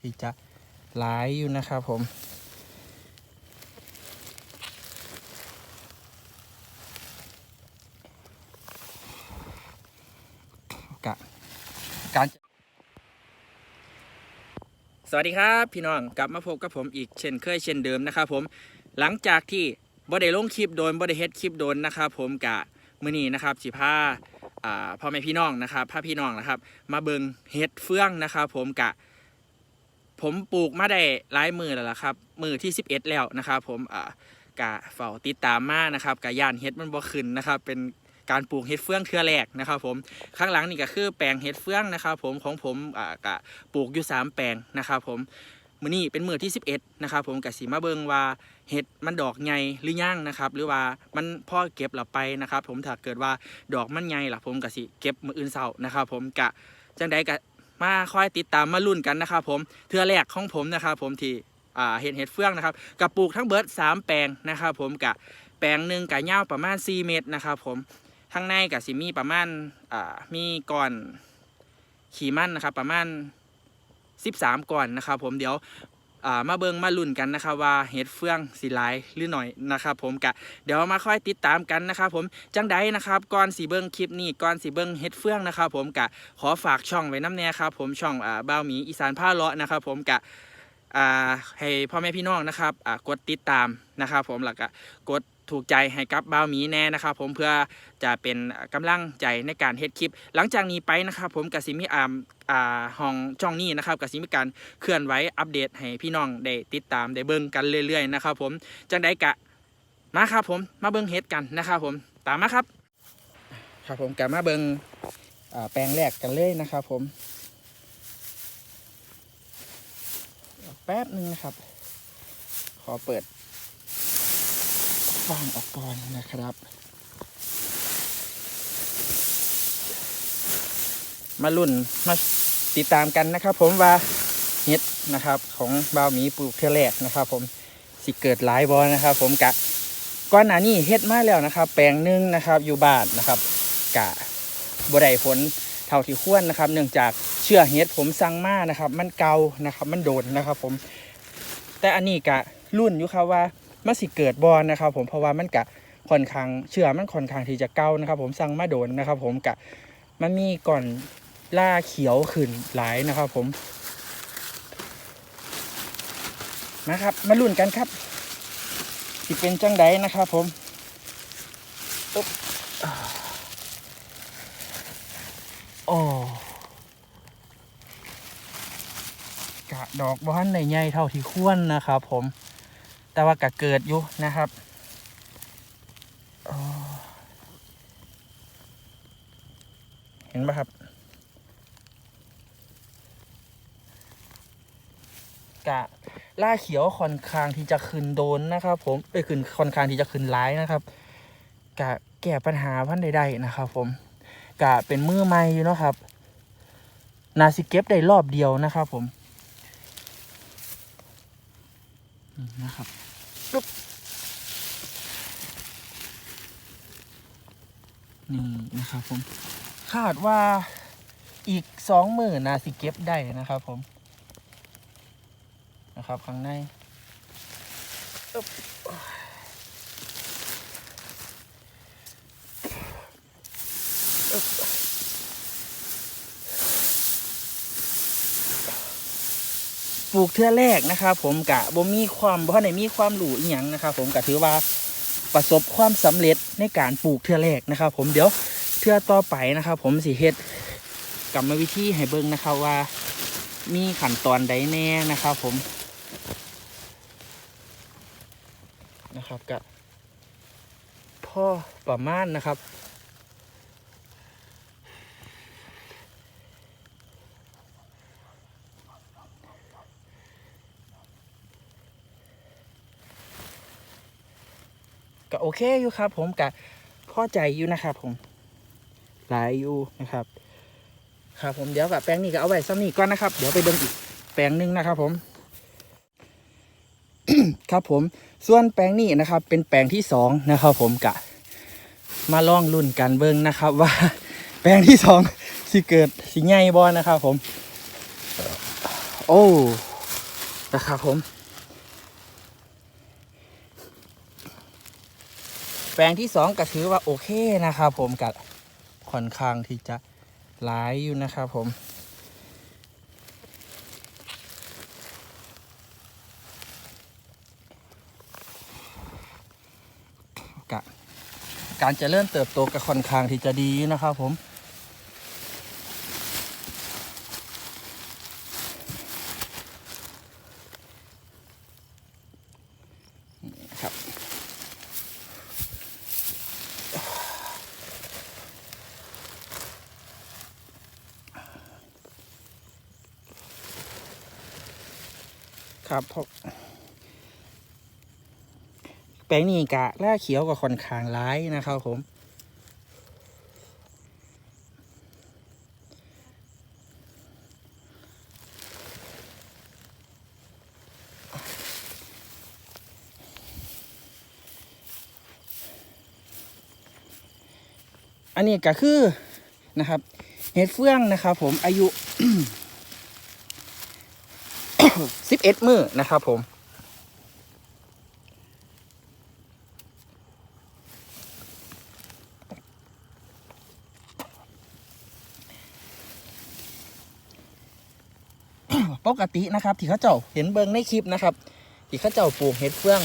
ที่จะหลายอยู่นะครับผมกะการสวัสดีครับพี่น้องกลับมาพบกับผมอีกเช่นเคยเช่นเดิมนะครับผมหลังจากที่บ่ได้ลงคลิปโดนบ่ได้เฮ็ดคลิปโดนนะครับผมกะมื้อนี้นะครับสิพาอ่าพ่อแม่พี่น้องนะครับพาพี่น้องนะครับ มาเบิงเฮ็ดเฟื่องนะครับ ผมกะ ผมปลูกมาได้หลายมือแล้วล่ะครับ มือที่ 11 แล้วนะครับ ผมอ่ากะเฝ้าติดตามมานะครับกะย่านเฮ็ดมันบ่ขึ้นนะครับ เป็นการปลูกเฮ็ดเฟืองเทือแรกนะครับ ผมข้างหลังนี่ก็คือแปลงเฮ็ดเฟืองนะครับ ผมของผมอ่ากะปลูกอยู่ 3 แปลงนะครับผมมือนี้เป็นมือที่ 11นะครับผมกะสีมาเบิงว่าเห็ดมันดอกใหญ่หรือยังนะครับ หรือว่ามันพ่อเก็บหลับไปนะครับ ผมถ้าเกิดว่าดอกมันใหญ่ล่ะผมกะสิเก็บมืออื่นเศร้านะครับ ผมกะจังใดกะ มาคอยติดตามมาลุ้นกันนะครับผมเทือแรกของผมนะครับผมที่เห็ดเห็ดเฟืองนะครับกับปลูกทั้งเบิร์ด3แปลงนะครับผมกับแปลงหนึ่งกับเง่าประมาณ 4 เมตรนะครับผมข้างในกับซิมีประมาณมีก่อนขี่มันนะครับประมาณ 13 ก่อนนะครับผมเดี๋ยว มาเบิงมาลุ่นกันนะครับว่าเห็ดเฟืองสีลายหรือหน่อยนะครับผมกะเดี๋ยวมาค่อยติดตามกันนะครับผมจังไดนะครับก่อนสีเบิงคลิปนี้ก่อนสีเบิงเห็ดเฟืองนะครับผมกะขอฝากช่องไว้น้ำแน่ครับผมช่องอ่าบ้าหมีอีสานผ้าเลาะนะครับผมกะอ่าให้พ่อแม่พี่น้องนะครับอ่ากดติดตามนะครับผมหลักก็กด ถูกใจให้กับบ้าวหมีแน่นะครับผมเพื่อจะเป็นกำลังใจในการเฮ็ดคลิป หลังจากนี้ไปนะครับผมกสิมีอามอ่าห้องช่องนี้นะครับกสิมีการเคลื่อนไหวอัปเดตให้พี่น้องได้ติดตามได้เบิ่งกันเรื่อยๆนะครับผมจังได้กะมาครับผมมาเบิ่งเฮ็ดกันนะครับผมตามมาครับ ครับผมกะมาเบิ่งแปลงแรกกันเลยนะครับผมแป๊บหนึงนะครับ ขอเปิด ฟางออกก่อนนะครับ มาลุ่นมาติดตามกันนะครับ ผมว่าเฮ็ดนะครับ ของบ่าวหมีปลูกเทือแรกนะครับ ผมสิเกิดหลายบอลนะครับ ผมกะก้อนหนานี้เฮ็ดมาแล้วนะครับ แปลงหนึงนะครับ อยู่บ้านนะครับ กะบ่ได้ผลเท่าที่ควรนะครับ เนื่องจากเชื่อเฮ็ดผมสั่งมานะครับ มันเก่านะครับ มันโดนนะครับ ผม แต่อันนี้กะรุ่นอยู่ครับว่า มันสิเกิดบอลนะครับ ผมเพราะว่ามันกะค่อนข้างเชื่อมันค่อนข้างที่จะเก่านะครับ ผมสั่งมาโดนนะครับ ผมกะมันมีก่อนล่าเขียวขึ้นหลายนะครับ ผมนะครับ มาลุ้นกันครับสิเป็นจังไดนะครับ ผมอุ๊บโอ้กะดอกบ้านในใหญ่เท่าที่ควรนะครับ ผม แต่ว่ากะเกิดอยู่นะครับเห็นปะครับกะล่าเขียวค่อนข้างที่จะขึ้นโดนนะครับ ผมเอ้ยขึ้นค่อนข้างที่จะขึ้นร้ายนะครับกะแก้ปัญหาพันใดๆนะครับ ผมกะเป็นมือใหม่อยู่เนาะครับ นาสิเก็บได้รอบเดียวนะครับ ผมอืม นะครับปึ๊บนี่นะครับผม คาดว่าอีกสองหมื่นนาสิเก็บได้นะครับผม นะครับข้างในอึ๊บอึ๊บ ปลูกเทื่อแรกนะครับ ผมกะบ่มีความบ่ได้มีความหรูอีหยังนะครับ ผมกะถือว่าประสบความสำเร็จในการปลูกเทื่อแรกนะครับ ผมเดี๋ยวเทื่อต่อไปนะครับ ผมสิเฮ็ดกรรมวิธีให้เบิ่งนะครับว่า มีขั้นตอนใดแน่นะครับ ผมนะครับกะพ่อประมาณนะครับ ก็โอเคอยู่ครับ ผมกะพอใจอยู่นะครับผมหลายอยู่นะครับ ครับผมเดี๋ยวกับแปลงนี้ก็เอาไว้ซ้ำนี้ก่อนนะครับ เดี๋ยวไปเบิ่งอีกแปลงหนึงนะครับผม ครับผมส่วนแปลงนี้นะครับ เป็นแปลงที่สองนะครับ ผมกะ มาลองรุ่นกันเบิ้งนะครับ ว่า แปลงที่สองสิเกิดสิใหญ่บอนะครับ ผม โอ้นะครับผม ปลงที่สองก็ถือว่าโอเคนะครับผมกับค่อนข้างที่จะหลายอยู่นะครับผมกะการเจะเริ่มเติบโตกับค่อนข้างที่จะดีนะครับผม ครับเพราะแปลงนี้กะแล่าเขียวกับค่อนข้างร้ายนะครับผมอันนี้ก็คือนะครับเห็ดเฟืองนะครับ ผมอายุ สิบเอ็ดมือนะครับผมปกตินะครับ ที่เขาเจ้าเห็นเบิงในคลิปนะครับ ที่เขาเจ้าปลูกเห็ดเฟือง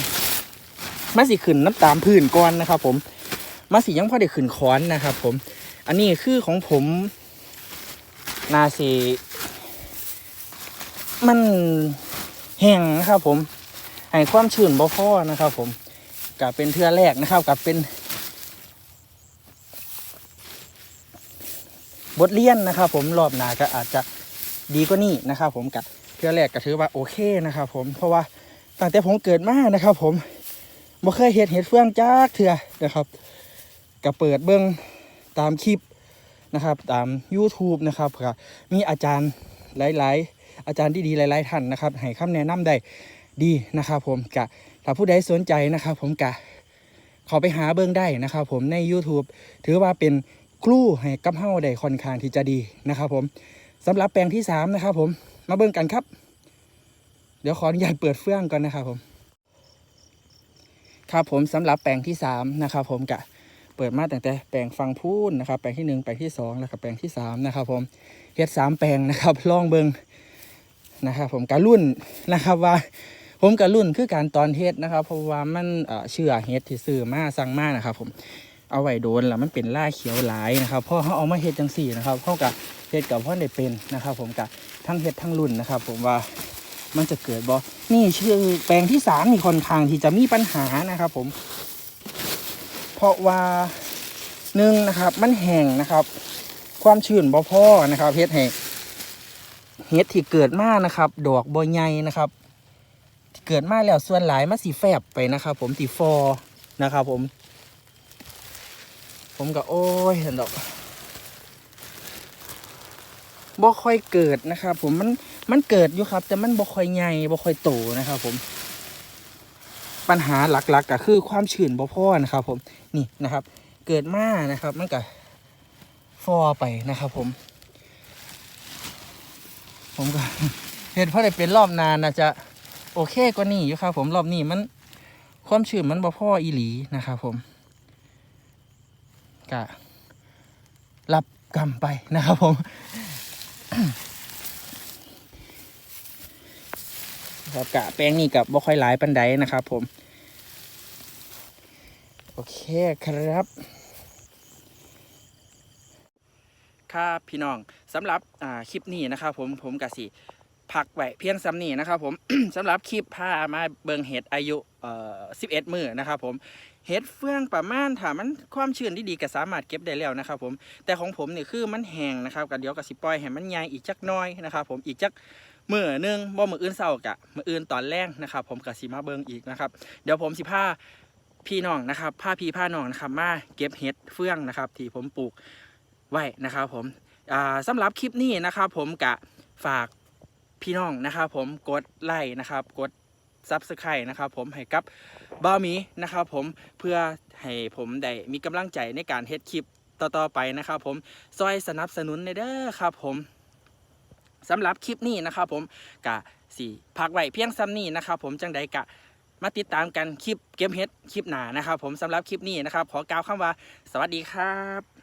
มันสิขึ้นน้ำตามพื้นก่อนนะครับ ผมมันสิยังพอได้ขึ้นค้อนนะครับ ผม อันนี้คือของผมนาสี มันแห้งนะครับผมให้ความชื้นบ่พอนะครับ ผมกับเป็นเทือแรกนะครับกับเป็นบทเรียนนะครับ ผมรอบหน้าก็อาจจะดีกว่านี้นะครับ ผมกับเทือแรกก็ถือว่าโอเคนะครับผมเพราะว่าตั้งแต่ผมเกิดมานะครับ ผมบ่เคยเห็ดเห็ดเฟืองจากเทือนะครับก็เปิดเบิ้องตามคลิปนะครับ ตาม YouTube นะครับก็มีอาจารย์หลาย ๆ อาจารย์ที่ดีหลายๆท่านนะครับให้คำแนะนำได้ดีนะครับผมกะถ้าผู้ใดสนใจนะครับผมกะเขาไปหาเบิ้งได้นะครับผมใน YouTube ถือว่าเป็นครูให้กับเฮาได้ค่อนข้างที่จะดีนะครับผมสำหรับแปลงที่3นะครับผมมาเบิ้งกันครับ เดี๋ยวขออนุญาตเปิดเฟื่องก่อนนะครับผม ครับผมสำหรับแปลงที่3นะครับผมกะเปิดมาตั้งแต่แปลงฟังพูนนะครับแปลงที่หนึ่งแปลงที่สองแล้วก็แปลงที่สามนะครับผมเฮ็ดสามแปลงนะครับลองเบิง นะครับผมการรุ่นนะครับว่าผมการรุ่นคือการตอนเฮ็ดนะครับ เพราะว่ามันเชื่อเฮ็ดที่ซื้อมาสั่งมานะครับผมเอาไว้โดนแล้วมันเป็นล่าเขียวหลายนะครับพอเขาเอามาเฮ็ดจังสี่นะครับเขากับเฮ็ดกับพ่อได้เป็นนะครับ ผมกับทั้งเฮ็ดทั้งรุ่นนะครับ ผมว่ามันจะเกิดบ่นี่ชื่อแปลงที่สามนี่ค่อนข้างที่จะมีปัญหานะครับ ผม เพราะว่าหนึ่งนะครับ มันแห้งนะครับ ความชื้นบ่พอนะครับเฮ็ดให้ง เฮ็ดที่เกิดมานะครับ ดอกบใหญ่นะครับเกิดมาแล้วส่วนหลายมันสีแฟบไปนะครับ ผมสีฟอนะครับ ผม ผมก็โอ้ยเห็นดอกบ่ค่อยเกิดนะครับ ผมมันมันเกิดอยู่ครับ แต่มันบ่ค่อยใหญ่บ่ค่อยโตนะครับ ผม ปัญหาหลักๆก็คือความชื้นบ่พอนะครับ ผมนี่นะครับ เกิดมานะครับ มันก็ฟอไปนะครับ ผม ผมก็เห็นเพราะได้เป็นรอบนานนะจะโอเคกว่านี้อยู่ครับ ผมรอบนี้มันความชื้นมันบ่พออีหลีนะครับผมก็รับกรรมไปนะครับผมครับกะแป้งนี่กับบ่ค่อยหลายปันไดนะครับผม โอเคครับ ครับพี่น้องสำหรับคลิปนี้นะครับผมผมกะสิพักไว้เพียงซ้ำนี้นะครับผมสำหรับคลิปพามาเบิงเห็ดอายุเอ่อ11มือนะครับผมเห็ดเฟืองประมาณถ้ามันความชื้นที่ดีก็สามารถเก็บได้แล้วนะครับผมแต่ของผมเนี่ยคือมันแห้งนะครับก็เดี๋ยวก็สิปล่อยให้มันใหญ่อีกจักน้อยนะครับผมอีกจักมือหนึงบ่มืออื่นเศร้ากะมืออื่นตอนแรกนะครับ ผมกะสิมาเบิงอีกนะครับ เดี๋ยวผมสิพาพี่น้องนะครับพาพี่พาน้องนะครับมาเก็บเห็ดเฟืองนะครับที่ผมปลูก ไว้นะครับผมอ่าสำหรับคลิปนี้นะครับผมกะฝากพี่น้องนะครับผมกดไลค์นะครับกดซับสไครต์นะครับผมให้กับบ้ามีนะครับผมเพื่อให้ผมได้มีกำลังใจในการเฮ็ดคลิปต่อๆไปนะครับผมซอยสนับสนุนในเด้อครับผมสำหรับคลิปนี้นะครับผมกะสี่พักไว้เพียงซ้ำนี้นะครับผมจังใดกะมาติดตามกันคลิปเกมเฮ็ดคลิปหนานะครับผมสำหรับคลิปนี้นะครับ ขอกล่าวคำว่า สวัสดีครับ